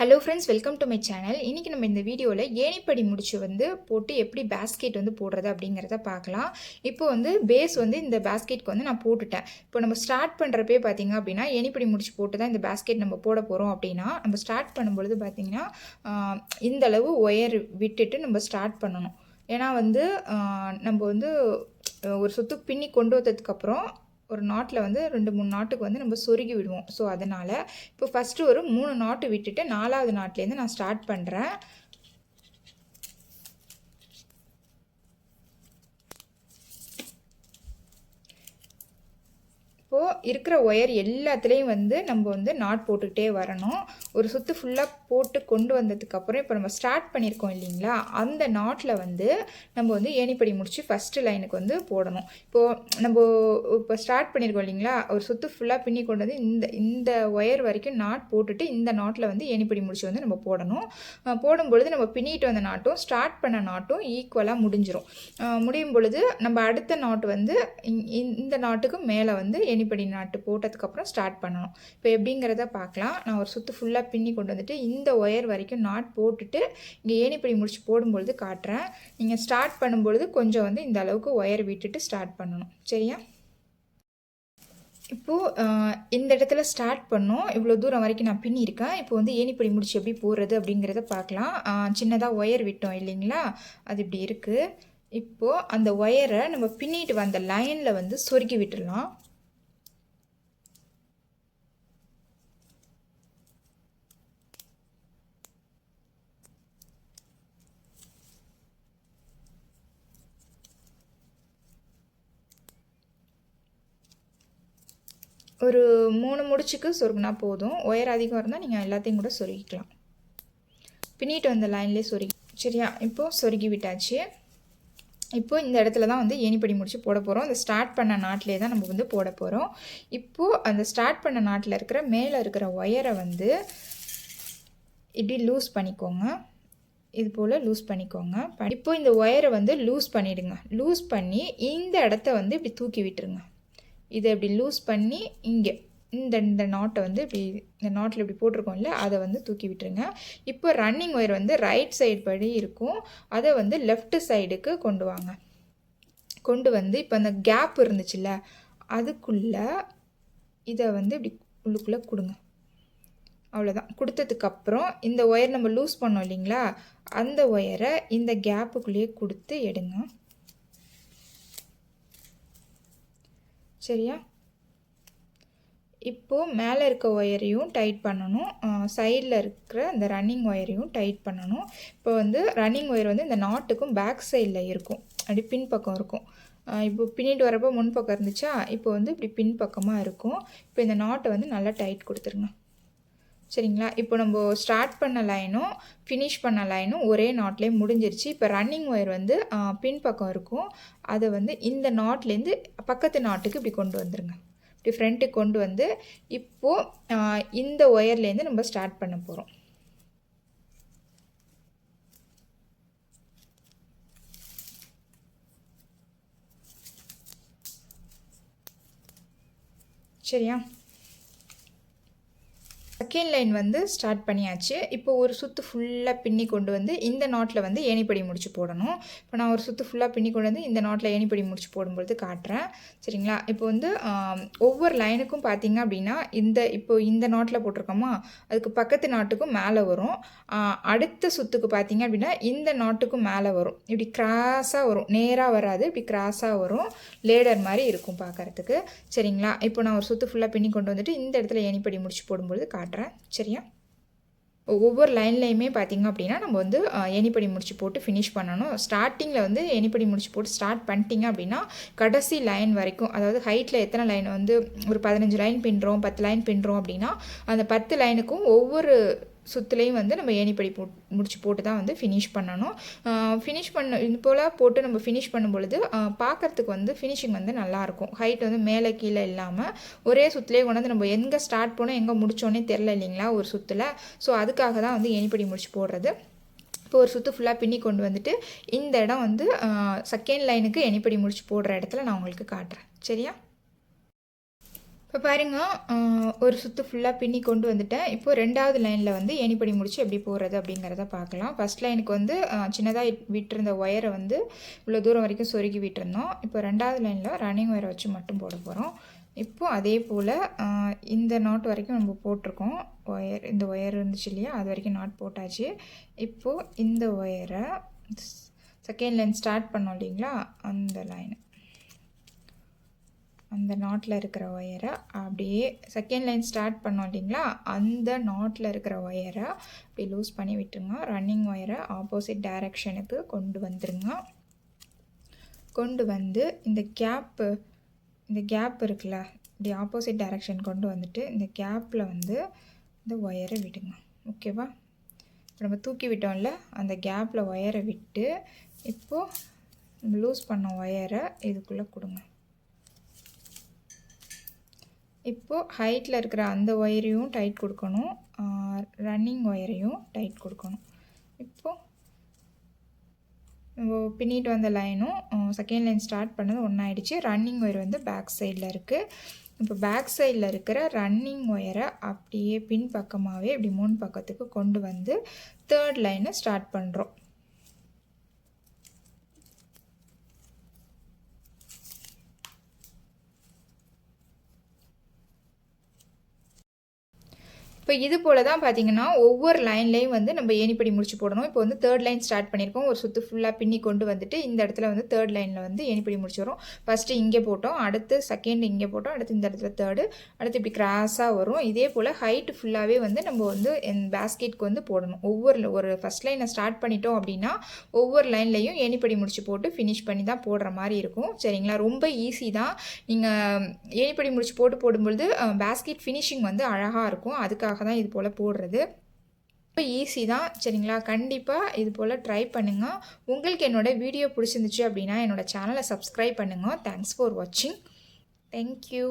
Hello friends welcome to my channel இன்றைக்கி நம்ம இந்த வீடியோவில் ஏணிப்படி முடிச்சு வந்து போட்டு எப்படி பேஸ்கெட் வந்து போடுறது அப்படிங்கிறத பார்க்கலாம். இப்போ வந்து பேஸ் வந்து இந்த பேஸ்கெட்க்கு வந்து நான் போட்டுட்டேன். இப்போ நம்ம ஸ்டார்ட் பண்ணுறப்பே பார்த்தீங்க அப்படின்னா ஏணிப்படி முடிச்சு போட்டு தான் இந்த பேஸ்கெட் நம்ம போட போகிறோம் அப்படின்னா நம்ம ஸ்டார்ட் பண்ணும்பொழுது பார்த்திங்கன்னா இந்தளவு ஒயர் விட்டுட்டு நம்ம ஸ்டார்ட் பண்ணணும். ஏன்னா வந்து நம்ம வந்து ஒரு சொத்து பின்னி கொண்டு வந்ததுக்கப்புறம் ஒரு நாட்டில் வந்து ரெண்டு மூணு நாட்டுக்கு வந்து நம்ம சொருகி விடுவோம். ஸோ அதனால் இப்போ ஃபஸ்ட்டு ஒரு மூணு நாட்டு விட்டுட்டு நாலாவது நாட்டிலேருந்து நான் ஸ்டார்ட் பண்ணுறேன் இப்போது இருக்கிற ஒயர் எல்லாத்துலேயும் வந்து நம்ம வந்து நாட் போட்டுக்கிட்டே வரணும். ஒரு சுற்று ஃபுல்லாக போட்டு கொண்டு வந்ததுக்கப்புறம் இப்போ நம்ம ஸ்டார்ட் பண்ணியிருக்கோம் இல்லைங்களா? அந்த நாட்டில் வந்து நம்ம வந்து ஏணிப்படி முடித்து ஃபஸ்ட்டு லைனுக்கு வந்து போடணும். இப்போது நம்ம இப்போ ஸ்டார்ட் பண்ணியிருக்கோம் இல்லைங்களா? ஒரு சுற்று ஃபுல்லாக பின்னி கொண்டு வந்து இந்த இந்த ஒயர் வரைக்கும் நாட் போட்டுட்டு இந்த நாட்டில் வந்து ஏணிப்படி முடிச்சு வந்து நம்ம போடணும். போடும் பொழுது நம்ம பின்னிட்டு வந்த நாட்டும் ஸ்டார்ட் பண்ண நாட்டும் ஈக்குவலாக முடிஞ்சிடும் முடியும் பொழுது நம்ம அடுத்த நாட் வந்து இந்த நாட்டுக்கு மேலே வந்து எனிப்படி நாட்டு போட்டதுக்கப்புறம் ஸ்டார்ட் பண்ணணும். இப்போ எப்படிங்கிறத பார்க்கலாம். நான் ஒரு சுற்று ஃபுல்லாக பின்னி கொண்டு வந்துட்டு இந்த ஒயர் வரைக்கும் நாட் போட்டுட்டு இங்கே ஏணிப்படி முடிச்சு போடும்பொழுது காட்டுறேன். நீங்கள் ஸ்டார்ட் பண்ணும்பொழுது கொஞ்சம் வந்து இந்த அளவுக்கு ஒயர் விட்டுட்டு ஸ்டார்ட் பண்ணணும். சரியா? இப்போது இந்த இடத்துல ஸ்டார்ட் பண்ணோம். இவ்வளோ தூரம் வரைக்கும் நான் பின்னியிருக்கேன். இப்போ வந்து ஏணிப்படி முடிச்சு எப்படி போடுறது அப்படிங்கிறத பார்க்கலாம். சின்னதாக ஒயர் விட்டோம் இல்லைங்களா? அது இப்படி இருக்குது இப்போது அந்த ஒயரை நம்ம பின்னிட்டு வந்த லைனில் வந்து சொருகி விட்டுடலாம். ஒரு மூணு முடிச்சுக்கு சொருகினா போதும். ஒயர் அதிகம் இருந்தால் நீங்கள் எல்லாத்தையும் கூட சொருகிக்கலாம். பின்னிட்டு வந்த லைன்லேயே சொருகி சரியா? இப்போது சொருகி விட்டாச்சு. இப்போது இந்த இடத்துல தான் வந்து ஏணிப்படி முடிச்சு போட போகிறோம் அந்த ஸ்டார்ட் பண்ண நாட்டிலே தான் நம்ம வந்து போட போகிறோம் இப்போது அந்த ஸ்டார்ட் பண்ண நாட்டில் இருக்கிற மேலே இருக்கிற ஒயரை வந்து இப்படி லூஸ் பண்ணிக்கோங்க. இது போல் லூஸ் பண்ணிக்கோங்க. ப- இப்போ இந்த ஒயரை வந்து லூஸ் பண்ணிவிடுங்க லூஸ் பண்ணி இந்த இடத்த வந்து இப்படி தூக்கி விட்டுருங்க. இதை இப்படி லூஸ் பண்ணி இங்கே இந்த இந்த நாட்டை வந்து இப்படி இந்த நாட்டில் இப்படி போட்டிருக்கோம்ல அதை வந்து தூக்கி விட்டுருங்க. இப்போ ரன்னிங் ஒயர் வந்து ரைட் சைடு படி இருக்கும். அதை வந்து லெஃப்ட் சைடுக்கு கொண்டு வாங்க. கொண்டு வந்து இப்போ அந்த கேப் இருந்துச்சுல்ல அதுக்குள்ளே இதை வந்து இப்படி உள்ளுக்குள்ளே கொடுங்க. அவ்வளோதான் கொடுத்ததுக்கப்புறம் இந்த ஒயர் நம்ம லூஸ் பண்ணோம் இல்லைங்களா அந்த ஒயரை இந்த கேப்புக்குள்ளேயே கொடுத்து எடுங்க. சரியா? இப்போது மேலே இருக்க ஒயரையும் டைட் பண்ணணும். சைடில் இருக்கிற அந்த ரன்னிங் ஒயரையும் டைட் பண்ணணும். இப்போ வந்து ரன்னிங் ஒயர் வந்து இந்த நாட்டுக்கும் பேக் சைடில் இருக்கும். அப்படி பின்பக்கம் இருக்கும். இப்போ பின்னிட்டு வரப்போ முன்பக்கம் இருந்துச்சா? இப்போ வந்து இப்படி பின்பக்கமாக இருக்கும். இப்போ இந்த நாட்டை வந்து நல்லா டைட் கொடுத்துருங்க. சரிங்களா? இப்போ நம்ம ஸ்டார்ட் பண்ண லைனும் ஃபினிஷ் பண்ண லைனும் ஒரே நாட்லேயே முடிஞ்சிருச்சு. இப்போ ரன்னிங் ஒயர் வந்து பின்பக்கம் இருக்கும். அதை வந்து இந்த நாட்லேருந்து பக்கத்து நாட்டுக்கு இப்படி கொண்டு வந்துருங்க. இப்படி ஃப்ரண்ட்டுக்கு கொண்டு வந்து இப்போது இந்த ஒயர்லேருந்து நம்ம ஸ்டார்ட் பண்ண போகிறோம் சரியா? செகண்ட் லைன் வந்து ஸ்டார்ட் பண்ணியாச்சு. இப்போ ஒரு சுற்று ஃபுல்லாக பின்னி கொண்டு வந்து இந்த நாட்டில் வந்து ஏணிப்படி முடிச்சு போடணும். இப்போ நான் ஒரு சுற்று ஃபுல்லாக பின்னி கொண்டு வந்து இந்த நாட்டில் ஏணிப்படி முடிச்சு போடும்பொழுது காட்டுறேன். சரிங்களா? இப்போ வந்து ஒவ்வொரு லைனுக்கும் பார்த்தீங்க அப்படின்னா இந்த இப்போ இந்த நாட்டில் போட்டிருக்கோமா? அதுக்கு பக்கத்து நாட்டுக்கும் மேலே வரும். அடுத்த சுற்றுக்கு பார்த்தீங்க அப்படின்னா இந்த நாட்டுக்கும் மேலே வரும். இப்படி கிராஸாக வரும். நேராக வராது. இப்படி கிராஸாக வரும். லேடர் மாதிரி இருக்கும் பார்க்கறதுக்கு சரிங்களா? இப்போ நான் ஒரு சுற்று ஃபுல்லாக பின்னி கொண்டு வந்துட்டு இந்த இடத்துல ஏணிப்படி முடிச்சு போடும்பொழுது காட்டுறேன். சரியா? ஒவ்வொரு லைன்லையுமே பார்த்தீங்க அப்படின்னா நம்ம வந்து எனிப்படி முடிச்சு போட்டு ஃபினிஷ் பண்ணணும். ஸ்டார்டிங்கில் வந்து எனிப்படி முடிச்சு போட்டு ஸ்டார்ட் பண்ணிட்டீங்க அப்படின்னா கடைசி லைன் வரைக்கும் அதாவது ஹைட்டில் எத்தனை லைன் வந்து ஒரு பதினஞ்சு லைன் பின்னுறோம் பத்து லைன் பின்னுறோம் அப்படின்னா அந்த பத்து லைனுக்கும் ஒவ்வொரு சுற்றுலையும் வந்து நம்ம ஏணிப்படி போட் முடிச்சு போட்டு தான் வந்து ஃபினிஷ் பண்ணணும். ஃபினிஷ் பண்ண இது போல் போட்டு நம்ம ஃபினிஷ் பண்ணும் பொழுது பார்க்குறதுக்கு வந்து ஃபினிஷிங் வந்து நல்லாயிருக்கும் ஹைட் வந்து மேலே கீழே இல்லாமல் ஒரே சுற்றுலேயே கொண்டு வந்து நம்ம எங்கே ஸ்டார்ட் பண்ணோம் எங்கே முடித்தோன்னே தெரில இல்லைங்களா ஒரு சுற்றுல ஸோ அதுக்காக தான் வந்து ஏணிப்படி முடிச்சு போடுறது. இப்போ ஒரு சுற்று ஃபுல்லாக பின்னி கொண்டு வந்துட்டு இந்த இடம் வந்து செகண்ட் லைனுக்கு எனிப்படி முடிச்சு போடுற இடத்துல நான் உங்களுக்கு காட்டுறேன். சரியா? இப்போ பாருங்க ஒரு சுற்று ஃபுல்லாக பின்னி கொண்டு வந்துட்டேன். இப்போது ரெண்டாவது லைனில் வந்து ஏணிப்படி முடிச்சு எப்படி போகிறது அப்படிங்கிறத பார்க்கலாம். ஃபர்ஸ்ட் லைனுக்கு வந்து சின்னதாக விட்டிருந்த ஒயரை வந்து இவ்வளோ தூரம் வரைக்கும் சொருகி விட்டுருந்தோம். இப்போ ரெண்டாவது லைனில் ரன்னிங் ஒயரை வச்சு மட்டும் போட போகிறோம் இப்போது அதே போல் இந்த நாட் வரைக்கும் நம்ம போட்டிருக்கோம். ஒயர் இந்த ஒயர் இருந்துச்சு இல்லையா? அது வரைக்கும் நாட் போட்டாச்சு. இப்போது இந்த ஒயரை செகண்ட் லைன் ஸ்டார்ட் பண்ணோம் இல்லைங்களா? அந்த லைன் அந்த நாட்டில் இருக்கிற ஒயரை அப்படியே செகண்ட் லைன் ஸ்டார்ட் பண்ணோம் இல்லைங்களா? அந்த நாட்டில் இருக்கிற ஒயரை அப்படி லூஸ் பண்ணி விட்டுருங்க. ரன்னிங் ஒயரை ஆப்போசிட் டைரக்ஷனுக்கு கொண்டு வந்துருங்க. கொண்டு வந்து இந்த கேப்பு இந்த கேப் இருக்குல்ல இப்படி ஆப்போசிட் டைரக்ஷன் கொண்டு வந்துட்டு இந்த கேப்பில் வந்து இந்த ஒயரை விடுங்க. ஓகேவா இப்போ நம்ம தூக்கி விட்டோம்ல அந்த கேப்பில் ஒயரை விட்டு இப்போது லூஸ் பண்ண ஒயரை இதுக்குள்ளே கொடுங்க. இப்போது ஹைட்டில் இருக்கிற அந்த ஒயரையும் டைட் கொடுக்கணும். ரன்னிங் ஒயரையும் டைட் கொடுக்கணும். இப்போது பின்னிட்டு வந்த லைனும் செகண்ட் லைன் ஸ்டார்ட் பண்ணது ஒன்றாயிடுச்சு ரன்னிங் ஒயர் வந்து பேக் சைடில் இருக்குது இப்போ பேக் சைடில் இருக்கிற ரன்னிங் ஒயரை அப்படியே பின் பக்கமாகவே இப்படி முன் பக்கத்துக்கு கொண்டு வந்து தேர்ட் லைனை ஸ்டார்ட் பண்ணுறோம் இப்போ இது போல் தான் பார்த்தீங்கன்னா ஒவ்வொரு லைன்லேயும் வந்து நம்ம ஏணிப்படி முடிச்சு போடணும். இப்போ வந்து தேர்ட் லைன் ஸ்டார்ட் பண்ணியிருக்கோம். ஒரு சுற்று ஃபுல்லாக பின்னி கொண்டு வந்துட்டு இந்த இடத்துல வந்து தேர்ட் லைனில் வந்து ஏணிப்படி முடிச்சு வரும். ஃபஸ்ட்டு இங்கே போட்டோம். அடுத்து செகண்ட் இங்கே போட்டோம். அடுத்து இந்த இடத்துல தேர்டு அடுத்து இப்படி கிராஸாக வரும். இதே போல் ஹைட்டு ஃபுல்லாகவே வந்து நம்ம வந்து பேஸ்கெட்க்கு வந்து போடணும். ஒவ்வொரு ஒரு ஃபஸ்ட் லைனை ஸ்டார்ட் பண்ணிட்டோம் அப்படின்னா ஒவ்வொரு லைன்லையும் ஏணிப்படி முடிச்சு போட்டு ஃபினிஷ் பண்ணி தான் போடுற மாதிரி இருக்கும். சரிங்களா? ரொம்ப ஈஸி தான். நீங்கள் ஏணிப்படி முடிச்சு போட்டு போடும்பொழுது பேஸ்கெட் ஃபினிஷிங் வந்து அழகாக இருக்கும். அதுக்காக தான் இது போல் போடுறது. இப்போ ஈஸி தான். சரிங்களா? கண்டிப்பாக இது போல் ட்ரை பண்ணுங்கள் உங்களுக்கு என்னோடய வீடியோ பிடிச்சிருந்துச்சு அப்படின்னா என்னோடய சேனலை சப்ஸ்கிரைப் பண்ணுங்கள் தேங்க்ஸ் ஃபார் வாட்சிங் தேங்க்யூ